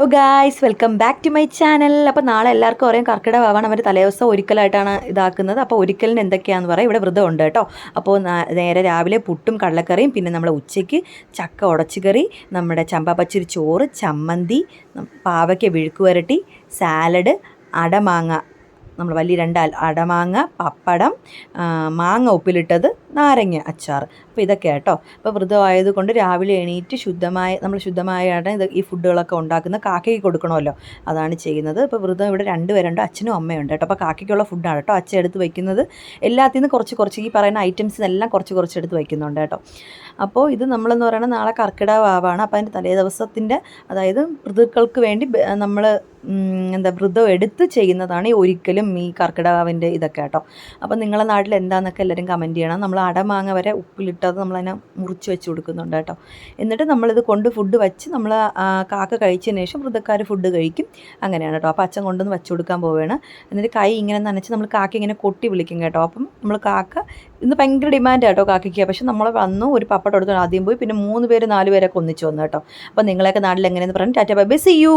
Hello guys welcome back to my channel അപ്പോൾ നാളെ എല്ലാവർക്കും അറിയാം കർക്കിടകമാവാണ് അവർ തലേദിവസം ഒരിക്കലായിട്ടാണ് ഇതാക്കുന്നത്. അപ്പോൾ ഒരിക്കലിന് എന്തൊക്കെയാണെന്ന് പറയാം. ഇവിടെ വ്രതം ഉണ്ട് കേട്ടോ അപ്പോൾ നേരെ രാവിലെ പുട്ടും കടലക്കറിയും പിന്നെ നമ്മൾ ഉച്ചയ്ക്ക് ചക്ക ഉടച്ചുകറി നമ്മുടെ ചമ്പാപ്പച്ചിരി ചോറ് ചമ്മന്തി പാവയ്ക്ക വിഴുക്ക് വരട്ടി സാലഡ് അടമാങ്ങ. നമ്മൾ വലിയ രണ്ട് അടമാങ്ങ പപ്പടം മാങ്ങ ഉപ്പിലിട്ടത് നാരങ്ങ അച്ചാർ. അപ്പോൾ ഇതൊക്കെ കേട്ടോ അപ്പോൾ വൃതമായതുകൊണ്ട് രാവിലെ എണീറ്റ് ശുദ്ധമായ നമ്മൾ ശുദ്ധമായാണ് ഇത് ഈ ഫുഡുകളൊക്കെ ഉണ്ടാക്കുന്ന കാക്കയ്ക്ക് കൊടുക്കണമല്ലോ. അതാണ് ചെയ്യുന്നത്. ഇപ്പോൾ വൃതം ഇവിടെ രണ്ട് പേരുണ്ട് അച്ഛനും അമ്മയുണ്ട് കേട്ടോ. അപ്പോൾ കാക്കയ്ക്കുള്ള ഫുഡാണ് കേട്ടോ. അച്ഛൻ എടുത്ത് വയ്ക്കുന്നത് എല്ലാത്തിൽ നിന്ന് കുറച്ച് കുറച്ച് ഈ പറയുന്ന ഐറ്റംസ് എല്ലാം കുറച്ച് കുറച്ച് എടുത്ത് വയ്ക്കുന്നുണ്ട് കേട്ടോ. അപ്പോൾ ഇത് നമ്മളെന്ന് പറയുന്നത് നാളെ കർക്കിടക വാവാണ് അപ്പോൾ അതിന്റെ തലേ ദിവസത്തിന്റെ അതായത് ഋതുക്കൾക്ക് വേണ്ടി നമ്മൾ എന്താ വ്രതം എടുത്ത് ചെയ്യുന്നതാണ് ഈ ഒരിക്കലും ഈ കർക്കിടകാവിന്റെ ഇതൊക്കെ കേട്ടോ. അപ്പം നിങ്ങളെ നാട്ടിൽ എന്താണെന്നൊക്കെ എല്ലാവരും കമന്റ് ചെയ്യണം. നമ്മൾ അടമാങ്ങ വരെ ഉപ്പിലിട്ടത് നമ്മളതിനെ മുറിച്ച് വെച്ച് കൊടുക്കുന്നുണ്ട് കേട്ടോ. എന്നിട്ട് നമ്മളിത് കൊണ്ട് ഫുഡ് വെച്ച് നമ്മൾ കാക്ക കഴിച്ചതിന് ശേഷം വൃതക്കാർ ഫുഡ് കഴിക്കും. അങ്ങനെയാണ് കേട്ടോ. അപ്പോൾ അച്ഛൻ കൊണ്ടുവന്ന് വെച്ച് കൊടുക്കാൻ പോവുകയാണ്. എന്നിട്ട് കൈ ഇങ്ങനെ നനച്ച് നമ്മൾ കാക്ക ഇങ്ങനെ കൊട്ടി വിളിക്കും കേട്ടോ. അപ്പം നമ്മൾ കാക്ക ഇന്ന് ഭയങ്കര ഡിമാൻഡ് കേട്ടോ കാക്കയ്ക്ക്. പക്ഷെ നമ്മൾ വന്നു ഒരു പപ്പടം എടുത്തു ആദ്യം പോയി. പിന്നെ മൂന്ന് പേര് നാല് പേരൊക്കെ ഒന്നിച്ച് വന്നു കേട്ടോ. അപ്പോൾ നിങ്ങളെയൊക്കെ നാട്ടിൽ എങ്ങനെയെന്ന് പറഞ്ഞു tata bye bye. See you